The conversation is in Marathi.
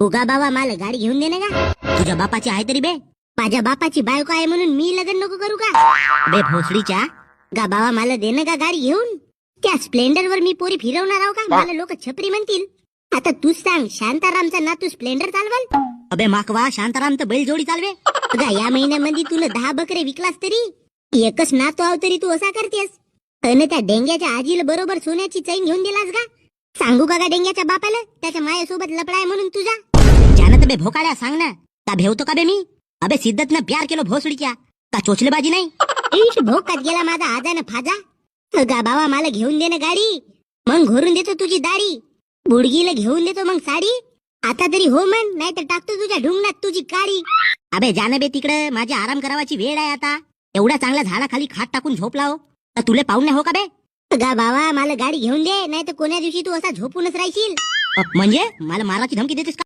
उगा बाबा मला गाडी घेऊन दे ना का तुझ्या बापाची आहे तरी बे. माझ्या बापाची बायको आहे म्हणून मी लग्न नको करू का? बे भोसडीच्या गा बाबा मला दे ना का गाडी घेऊन. त्या स्प्लेंडर वर मी पोरी फिरवणार आहो का? मला लोक छपरी म्हणतील. आता तूच सांग शांतारामचा नातू स्प्लेंडर चालवल? अबे माकवा शांताराम तर बैलजोडी चालवे. अगा या महिन्यामध्ये तुला दहा बकरे विकलास तरी. एकच नातू आव तरी तू असा करतेस. अन त्या डेंग्याच्या आजीला बरोबर सोन्याची चैन घेऊन दिलास का सांगू का डेंग्याच्या बापाला? त्याच्या मायासोबत लपडाय म्हणून तुझा? जानत बे भोकाड्या सांग ना का भेवतो का बे मी? अबे सिद्धतनं प्यार केलो भोसडीच्या. का चोचलेबाजी नाही? भोकात गेला माझा आजान फाजा. गा बाबा मला घेऊन दे ना गाडी. मग घोरून देतो तुझी दाढी. बुडगीला घेऊन देतो मग साडी. आता तरी हो म्हण नाही तर टाकतो तुझ्या ढुंगणात तुझी काडी. अबे जान बे तिकडे माझी आराम करावाची वेळ आहे आता. एवढ्या चांगल्या झाडाखाली खाट टाकून झोपला हो. तर तुले पाहून हो का बे? गा बाबा मला गाडी घेऊन दे नाही तर कोण्या दिवशी तू असा झोपूनच राहशील. म्हणजे? मला माराची धमकी देतेस का?